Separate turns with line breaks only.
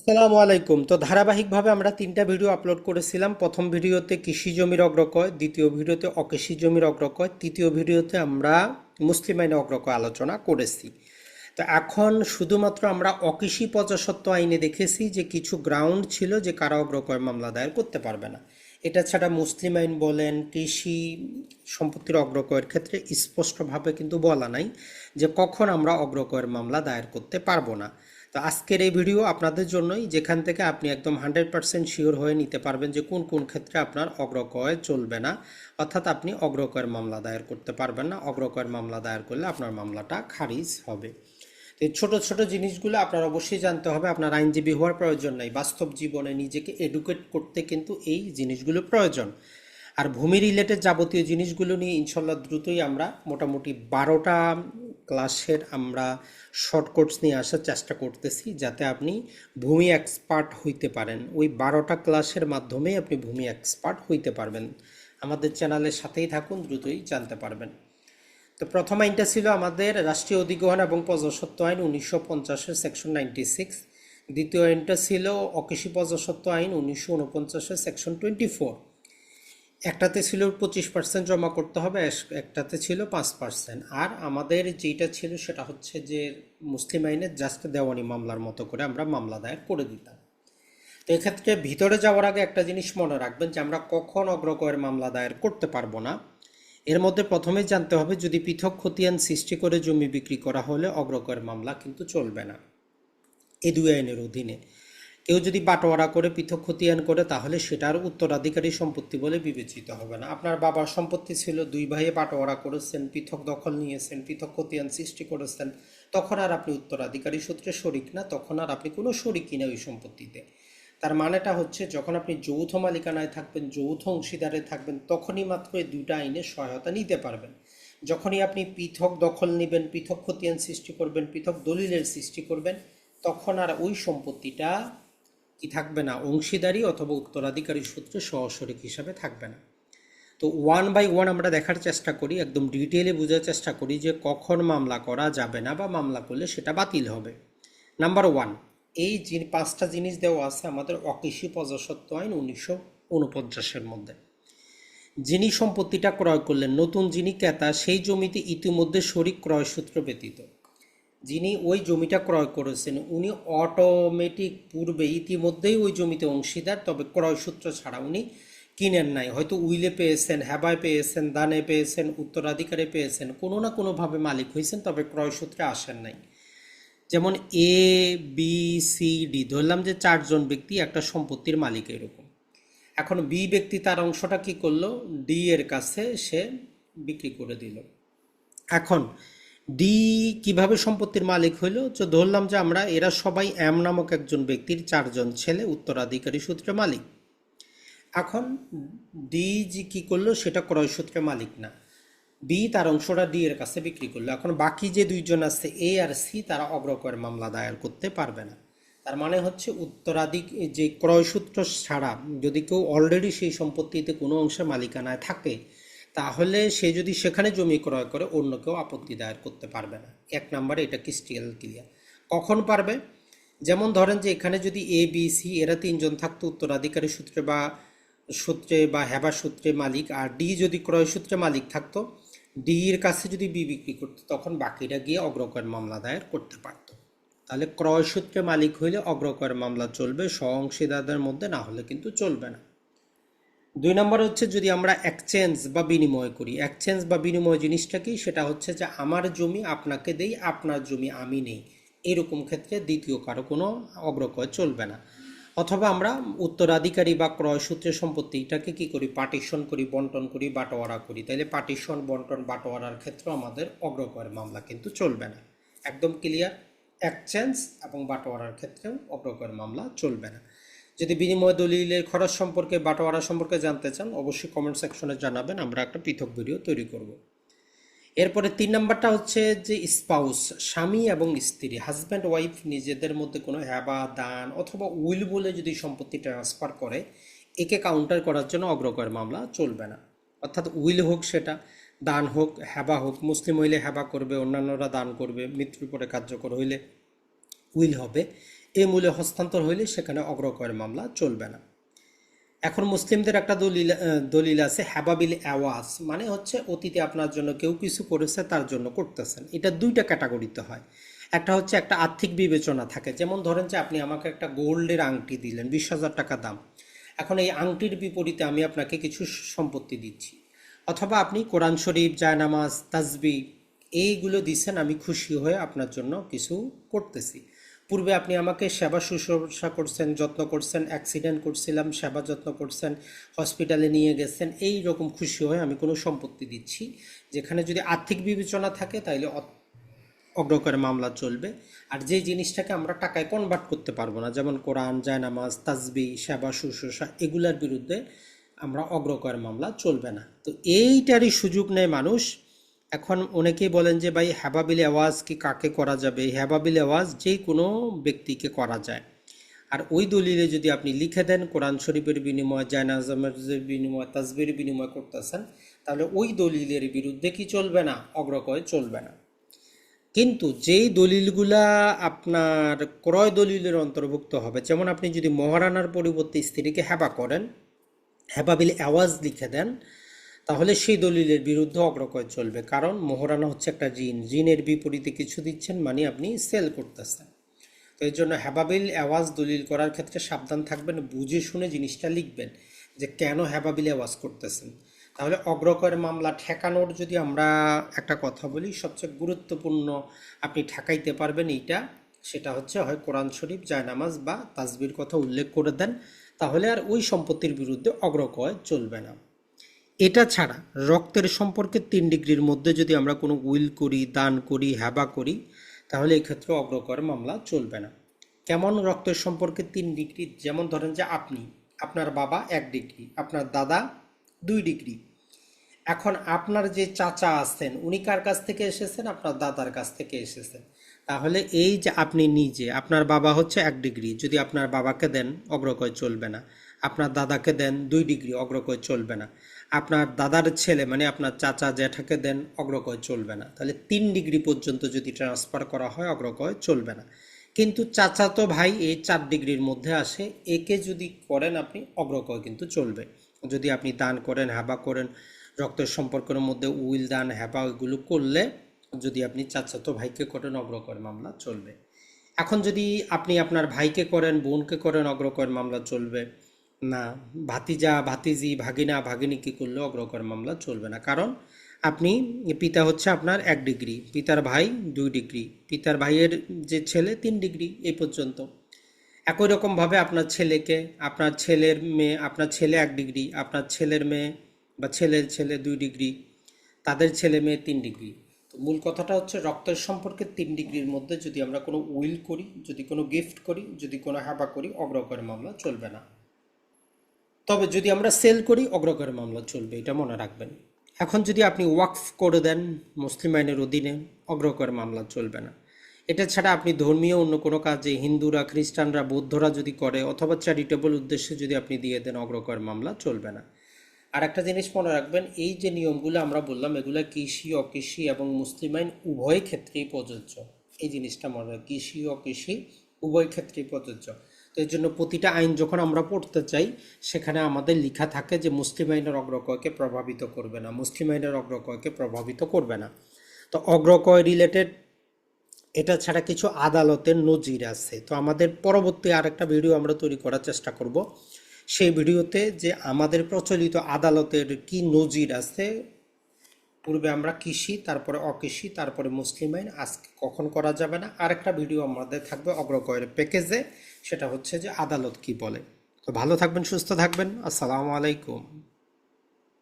আসসালামু আলাইকুম। তো ধারাবাহিকভাবে আমরা তিনটা ভিডিও আপলোড করেছিলাম। প্রথম ভিডিওতে কৃষি জমির অগ্রকয় দ্বিতীয় ভিডিওতে অকৃষি জমির অগ্রকয় তৃতীয় ভিডিওতে আমরা মুসলিম আইনে অগ্রকয় আলোচনা করেছি। তো এখন শুধুমাত্র আমরা অকৃষি প্রজাসত্ব আইনে দেখেছি যে কিছু গ্রাউন্ড ছিল যে কারা অগ্রকয় মামলা দায়ের করতে পারবে না। এটা ছাড়া মুসলিম আইন বলেন, কৃষি সম্পত্তির অগ্রকয়ের ক্ষেত্রে স্পষ্টভাবে কিন্তু বলা নাই যে কখন আমরা অগ্রকয়ের মামলা দায়ের করতে পারব না। তো আজকের এই ভিডিও আপনাদের জন্যই, যেখান থেকে আপনি একদম হান্ড্রেড পার্সেন্ট শিওর হয়ে নিতে পারবেন যে কোন কোন ক্ষেত্রে আপনার অগ্রকয় চলবে না। অর্থাৎ আপনি অগ্রকয়ের মামলা দায়ের করতে পারবেন না। অগ্রকয়ের মামলা দায়ের করলে আপনার মামলাটা খারিজ হবে। তো এই ছোট ছোট জিনিসগুলো আপনার অবশ্যই জানতে হবে। আপনার আইনজীবী হওয়ার প্রয়োজন নেই। বাস্তব জীবনে নিজেকে এডুকেট করতে কিন্তু এই জিনিসগুলো প্রয়োজন। আর ভূমি রিলেটেড যাবতীয় জিনিসগুলো নিয়ে ইনশাল্লাহ দ্রুতই আমরা মোটামুটি বারোটা ক্লাসের আমরা শর্ট কোর্স নিয়ে আসার চেষ্টা করতেছি যাতে আপনি ভূমি এক্সপার্ট হইতে পারেন। ওই বারোটা ক্লাসের মাধ্যমেই আপনি ভূমি এক্সপার্ট হইতে পারবেন। আমাদের চ্যানেলের সাথেই থাকুন, দ্রুতই জানতে পারবেন। তো প্রথম আইনটা ছিল আমাদের রাষ্ট্রীয় অধিগ্রহণ এবং প্রজাসত্ব আইন উনিশশো পঞ্চাশের সেকশন নাইনটি সিক্স দ্বিতীয় আইনটা ছিল অকৃষি প্রজাসত্ব আইন উনিশশো উনপঞ্চাশের সেকশন টোয়েন্টি ফোর একটাতে ছিল পঁচিশ পার্সেন্ট জমা করতে হবে একটাতে ছিল পাঁচ পার্সেন্ট আর আমাদের যেটা ছিল সেটা হচ্ছে যে মুসলিম আইনের জাস্ট দেওয়ানি মামলার মতো করে আমরা মামলা দায়ের করে দিতাম। তো এক্ষেত্রে ভিতরে যাওয়ার আগে একটা জিনিস মনে রাখবেন যে আমরা কখন অগ্রকয়ের মামলা দায়ের করতে পারব না। এর মধ্যে প্রথমেই জানতে হবে যদি পৃথক খতিয়ান সৃষ্টি করে জমি বিক্রি করা হলে অগ্রকয়ের মামলা কিন্তু চলবে না। এই দুই আইনের অধীনে। কেউ যদি বাটোয়ারা করে, পৃথক খতিয়ান করে, তাহলে সেটার উত্তরাধিকারী সম্পত্তি বলে বিবেচিত হবে না। আপনার বাবার সম্পত্তি ছিল, দুই ভাইয়ে বাটোয়ারা করেছেন, পৃথক দখল নিয়েছেন, পৃথক খতিয়ান সৃষ্টি করেছেন, তখন আর আপনি উত্তরাধিকারী সূত্রে শরিক না, তখন আর আপনি কোনো শরিকই না ওই সম্পত্তিতে। তার মানেটা হচ্ছে, যখন আপনি যৌথ মালিকানায় থাকবেন, যৌথ অংশীদারে থাকবেন, তখনই মাত্র এই দুটা আইনের সহায়তা নিতে পারবেন। যখনই আপনি পৃথক দখল নেবেন, পৃথক খতিয়ান সৃষ্টি করবেন, পৃথক দলিলের সৃষ্টি করবেন, তখন আর ওই সম্পত্তিটা কি থাকবে না? অংশীদারি অথবা উত্তরাধিকারী সূত্রে সহশরিক হিসাবে থাকবে না। তো ওয়ান বাই ওয়ান আমরা দেখার চেষ্টা করি, একদম ডিটেলে বোঝার চেষ্টা করি যে কখন মামলা করা যাবে না বা মামলা করলে সেটা বাতিল হবে। নাম্বার ওয়ান এই পাঁচটা জিনিস দেওয়া আছে আমাদের অকৃষি প্রজাসত্ব আইন উনিশশো উনপঞ্চাশের মধ্যে। যিনি সম্পত্তিটা ক্রয় করলেন, নতুন যিনি ক্রেতা, সেই জমিতে ইতিমধ্যে শরিক ক্রয়সূত্র ব্যতীত। যিনি ওই জমিটা ক্রয় করেছেন, উনি অটোমেটিক পূর্বে ইতিমধ্যেই ওই জমিতে অংশীদার, তবে ক্রয়সূত্র ছাড়া উনি কিনেন নাই। হয়তো উইলে পেয়েছেন, হ্যাবায় পেয়েছেন, দানে পেয়েছেন, উত্তরাধিকারে পেয়েছেন, কোনো না কোনোভাবে মালিক হয়েছেন, তবে ক্রয়সূত্রে আসেন নাই। যেমন এ বি সি ডি ধরলাম যে চারজন ব্যক্তি একটা সম্পত্তির মালিক এরকম। এখন বি ব্যক্তি তার অংশটা কি করল? ডি এর কাছে সে বিক্রি করে দিল। এখন ডি কীভাবে সম্পত্তির মালিক হইল? তো ধরলাম যে আমরা, এরা সবাই এম নামক একজন ব্যক্তির চারজন ছেলে, উত্তরাধিকারী সূত্রে মালিক। এখন ডি যে কি করল? সেটা ক্রয় সূত্রে মালিক না। বি তার অংশটা ডি এর কাছে বিক্রি করল। এখন বাকি যে দুইজন আছে এ আর সি তারা অগ্রকর মামলা দায়ের করতে পারবে না। তার মানে হচ্ছে উত্তরাধিক যে ক্রয়সূত্র ছাড়া যদি কেউ অলরেডি সেই সম্পত্তিতে কোনো অংশে মালিকানায় থাকে তাহলে সে যদি সেখানে জমি ক্রয় করে, অন্য কেউ আপত্তি দায়ের করতে পারবে না। এক নম্বরে এটা ক্রিস্টিয়াল ক্লিয়ার কখন পারবে? যেমন ধরেন যে এখানে যদি এ বি সি এরা তিনজন থাকতো, উত্তরাধিকারী সূত্রে বা সূত্রে বা হেবা সূত্রে মালিক, আর ডি যদি ক্রয় সূত্রে মালিক থাকতো ডি এর কাছে যদি বি বিক্রি করতো, তখন বাকিরা গিয়ে অগ্রকর মামলা দায়ের করতে পারতো। তাহলে ক্রয় সূত্রে মালিক হইলে অগ্রকর মামলা চলবে স্ব অংশীদারদের মধ্যে না হলে কিন্তু চলবে না। দুই নম্বর হচ্ছে যদি আমরা এক্সচেঞ্জ বা বিনিময় করি এক্সচেঞ্জ বা বিনিময় জিনিসটা কি? সেটা হচ্ছে যে আমার জমি আপনাকে দেই, আপনার জমি আমি নেই। এরকম ক্ষেত্রে দ্বিতীয় কারও কোনো অগ্রকয় চলবে না। অথবা আমরা উত্তরাধিকারী বা ক্রয় সূত্রে সম্পত্তি এটাকে কি করি? পার্টিশন করি, বন্টন করি, বাটোয়ারা করি। তাইলে পার্টিশন বন্টন, বাটোয়ারার ক্ষেত্রেও আমাদের অগ্রকয়ের মামলা কিন্তু চলবে না। একদম ক্লিয়ার এক্সচেঞ্জ এবং বাটোয়ারার ক্ষেত্রেও অগ্রকয়ের মামলা চলবে না। যদি বিনিময় দলিলের খরচ সম্পর্কে, বাটোয়ারা সম্পর্কে জানতে চান, অবশ্যই কমেন্ট সেকশনে জানাবেন, আমরা একটা পৃথক ভিডিও তৈরি করব। এরপরে তিন নাম্বারটা হচ্ছে যে স্পাউস স্বামী এবং স্ত্রী হাজব্যান্ড ওয়াইফ নিজেদের মধ্যে কোনো হ্যাবা দান অথবা উইল বলে যদি সম্পত্তি ট্রান্সফার করে, একে কাউন্টার করার জন্য অগ্রকর মামলা চলবে না। অর্থাৎ উইল হোক সেটা, দান হোক হ্যাবা হোক, মুসলিম হইলে হ্যাবা করবে, অন্যান্যরা দান করবে, মৃত্যুর পরে কার্যকর হইলে উইল হবে। এই মূল্য হস্তান্তর হইলে সেখানে অগ্রকয়ের মামলা চলবে না। এখন মুসলিমদের একটা দলিল দলিল আছে হ্যাবাবিল অ্যাওয়াজ মানে হচ্ছে অতীতে আপনার জন্য কেউ কিছু করেছে, তার জন্য করতেছেন। এটা দুইটা ক্যাটাগরিতে হয়। একটা হচ্ছে একটা আর্থিক বিবেচনা থাকে। যেমন ধরেন যে আপনি আমাকে একটা গোল্ডের আংটি দিলেন, বিশ হাজার টাকা দাম। এখন এই আংটির বিপরীতে আমি আপনাকে কিছু সম্পত্তি দিচ্ছি। অথবা আপনি কোরআন শরীফ, জায়নামাজ তাজবি এইগুলো দিচ্ছেন আমি খুশি হয়ে আপনার জন্য কিছু করতেছি। পূর্বে আপনি আমাকে সেবা শুশ্রূষা করছেন, যত্ন করছেন অ্যাক্সিডেন্ট করছিলাম, সেবা যত্ন করছেন হসপিটালে নিয়ে গেছেন, এই রকম খুশি হয়ে আমি কোনো সম্পত্তি দিচ্ছি। যেখানে যদি আর্থিক বিবেচনা থাকে, তাইলে অগ্রকর মামলা চলবে। আর যে জিনিসটাকে আমরা টাকায় কনভার্ট করতে পারব না, যেমন কোরআন, জায়নামাজ তাজবি সেবা শুশ্রূষা, এগুলার বিরুদ্ধে আমরা অগ্রকর মামলা চলবে না। তো এইটারই সুযোগ নেয় মানুষ এখন অনেকেই বলেন যে, ভাই হ্যাবাবিল আওয়াজ কি কাকে করা যাবে? হ্যাবাবিল আওয়াজ যে কোনো ব্যক্তিকে করা যায়। আর ওই দলিলে যদি আপনি লিখে দেন, কোরআন শরীফের বিনিময়, জায়নাজমের বিনিময় তাজবির বিনিময় করতেছেন, তাহলে ওই দলিলের বিরুদ্ধে কি চলবে না? অগ্রকয় চলবে না। কিন্তু যেই দলিলগুলা আপনার ক্রয় দলিলের অন্তর্ভুক্ত হবে, যেমন আপনি যদি মহারানার পরিবর্তে স্ত্রীকে হেবা করেন, হেবাবিল আওয়াজ লিখে দেন তাহলে সেই দলিলের বিরুদ্ধে অগ্রকয় চলবে। কারণ মোহরানা হচ্ছে একটা জিন। জিনের বিপরীতে কিছু দিচ্ছেন মানে আপনি সেল করতেছেন। তো এই জন্য হ্যাবাবিল অ্যাওয়াজ দলিল করার ক্ষেত্রে সাবধান থাকবেন, বুঝে শুনে জিনিসটা লিখবেন যে কেন হ্যাবাবিল আওয়াজ করতেছেন। তাহলে অগ্রকয়ের মামলা ঠেকানোর যদি আমরা একটা কথা বলি, সবচেয়ে গুরুত্বপূর্ণ আপনি ঠেকাইতে পারবেন এইটা, সেটা হচ্ছে হয় কোরআন শরীফ, জায়নামাজ বা তাজবির কথা উল্লেখ করে দেন, তাহলে আর ওই সম্পত্তির বিরুদ্ধে অগ্রকয় চলবে না। এটা ছাড়া রক্তের সম্পর্কে তিন ডিগ্রির মধ্যে যদি আমরা কোনো উইল করি, দান করি, হ্যাবা করি, তাহলে এক্ষেত্রে ক্ষেত্রে অগ্রকর মামলা চলবে না। কেমন রক্তের সম্পর্কে তিন ডিগ্রি? যেমন ধরেন যে আপনি, আপনার বাবা এক ডিগ্রি, আপনার দাদা দুই ডিগ্রি। এখন আপনার যে চাচা আছেন, উনি কার কাছ থেকে এসেছেন? আপনার দাদার কাছ থেকে এসেছেন। তাহলে এই যে আপনি নিজে, আপনার বাবা হচ্ছে এক ডিগ্রি, যদি আপনার বাবাকে দেন অগ্রকয় চলবে না। আপনার দাদাকে দেন দুই ডিগ্রি, অগ্রকয় চলবে না। আপনার দাদার ছেলে মানে আপনার চাচা জ্যাঠাকে দেন, অগ্রকয় চলবে না। তাহলে তিন ডিগ্রি পর্যন্ত যদি ট্রান্সফার করা হয়, অগ্রকয় চলবে না। কিন্তু চাচাতো ভাই এই চার ডিগ্রির মধ্যে আসে, একে যদি করেন আপনি, অগ্রকয় কিন্তু চলবে। যদি আপনি দান করেন হ্যাবা করেন, রক্তের সম্পর্কের মধ্যে উইল দান হ্যাবা এগুলো করলে যদি আপনি চাচাতো ভাইকে করেন অগ্রকর মামলা চলবে। এখন যদি আপনি আপনার ভাইকে করেন, বোনকে করেন অগ্রকর মামলা চলবে না, ভাতিজা, ভাতিজি, ভাগিনা ভাগিনীকে করলে? অগ্রকর মামলা চলবে না। কারণ আপনি, পিতা হচ্ছে আপনার এক ডিগ্রি, পিতার ভাই দুই ডিগ্রি, পিতার ভাইয়ের যে ছেলে তিন ডিগ্রি এই পর্যন্ত। একই রকমভাবে আপনার ছেলেকে, আপনার ছেলের মেয়ে, আপনার ছেলে এক ডিগ্রি, আপনার ছেলের মেয়ে বা ছেলের ছেলে দুই ডিগ্রি, তাদের ছেলে মেয়ে তিন ডিগ্রি। তো মূল কথাটা হচ্ছে রক্তের সম্পর্কে তিন ডিগ্রির মধ্যে যদি আমরা কোনো উইল করি, যদি কোনো গিফট করি, যদি কোনো হ্যাবা করি, অগ্রকর মামলা চলবে না। তবে যদি আমরা সেল করি অগ্রকর মামলা চলবে, এটা মনে রাখবেন। এখন যদি আপনি ওয়াকফ করে দেন মুসলিম আইনের অধীনে অগ্রকর মামলা চলবে না। এটা ছাড়া আপনি ধর্মীয় অন্য কোনো কাজে, হিন্দুরা, খ্রিস্টানরা, বৌদ্ধরা যদি করে, অথবা চ্যারিটেবল উদ্দেশ্যে যদি আপনি দিয়ে দেন অগ্রকর মামলা চলবে না। আর একটা জিনিস মনে রাখবেন, এই যে নিয়মগুলো আমরা বললাম, এগুলো কৃষি, অকৃষি এবং মুসলিম আইন উভয় ক্ষেত্রেই প্রযোজ্য। এই জিনিসটা মনে রাখ কৃষি, অকৃষি উভয় ক্ষেত্রেই প্রযোজ্য। তো জন্য প্রতিটা আইন যখন আমরা পড়তে চাই, সেখানে আমাদের লেখা থাকে যে মুসলিম আইনের অগ্রকয়কে প্রভাবিত করবে না, মুসলিম আইনের অগ্রকয়কে প্রভাবিত করবে না। তো অগ্রকয় রিলেটেড এটা ছাড়া কিছু আদালতের নজির আছে। তো আমাদের পরবর্তী আরেকটা ভিডিও আমরা তৈরি করার চেষ্টা করব। সেই ভিডিওতে যে আমাদের প্রচলিত আদালতের কি নজির আছে, পূর্বে আমরা কৃষি, তারপরে অকৃষি, তারপরে মুসলিম আইন, আজকে কখন করা যাবে না, আরেকটা ভিডিও আমাদের থাকবে অগ্রকয়ের প্যাকেজে সেটা হচ্ছে যে আদালত কি বলে। তো ভালো থাকবেন সুস্থ থাকবেন। আসসালামু আলাইকুম।